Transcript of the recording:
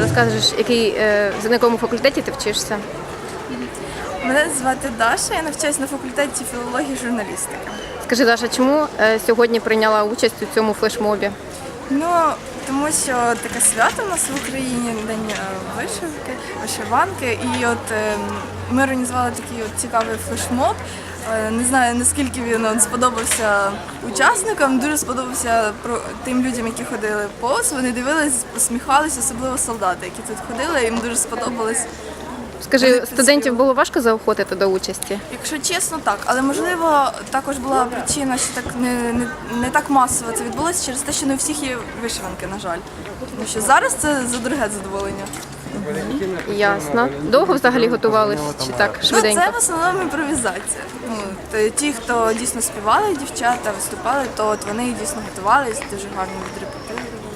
Розкажеш, який, е, на якому факультеті ти вчишся? Мене звати Даша, я навчаюся на факультеті філології журналістики. Скажи, Даша, чому е, сьогодні прийняла участь у цьому флешмобі? Ну, тому що таке свято у нас в Україні, День е, вишивки, вишиванки. І от е, ми організували такий от цікавий флешмоб. Е, Не знаю, наскільки він от, сподобався учасникам, дуже сподобався тим людям, які ходили повз. Вони дивились, посміхалися, особливо солдати, які тут ходили. Їм дуже сподобалось. Скажи, студентів було важко заохотити до участі? Якщо чесно, так, але можливо також була причина, що так не, не, не так масово це відбулося через те, що не у всіх є вишиванки, на жаль. Тому що зараз це за дороге задоволення. Ясно. Довго взагалі готувались чи так Ну, це в основному імпровізація. Ну, ті, хто дійсно співали, дівчата виступали, то от вони дійсно готувалися, дуже гарно відрепетирували.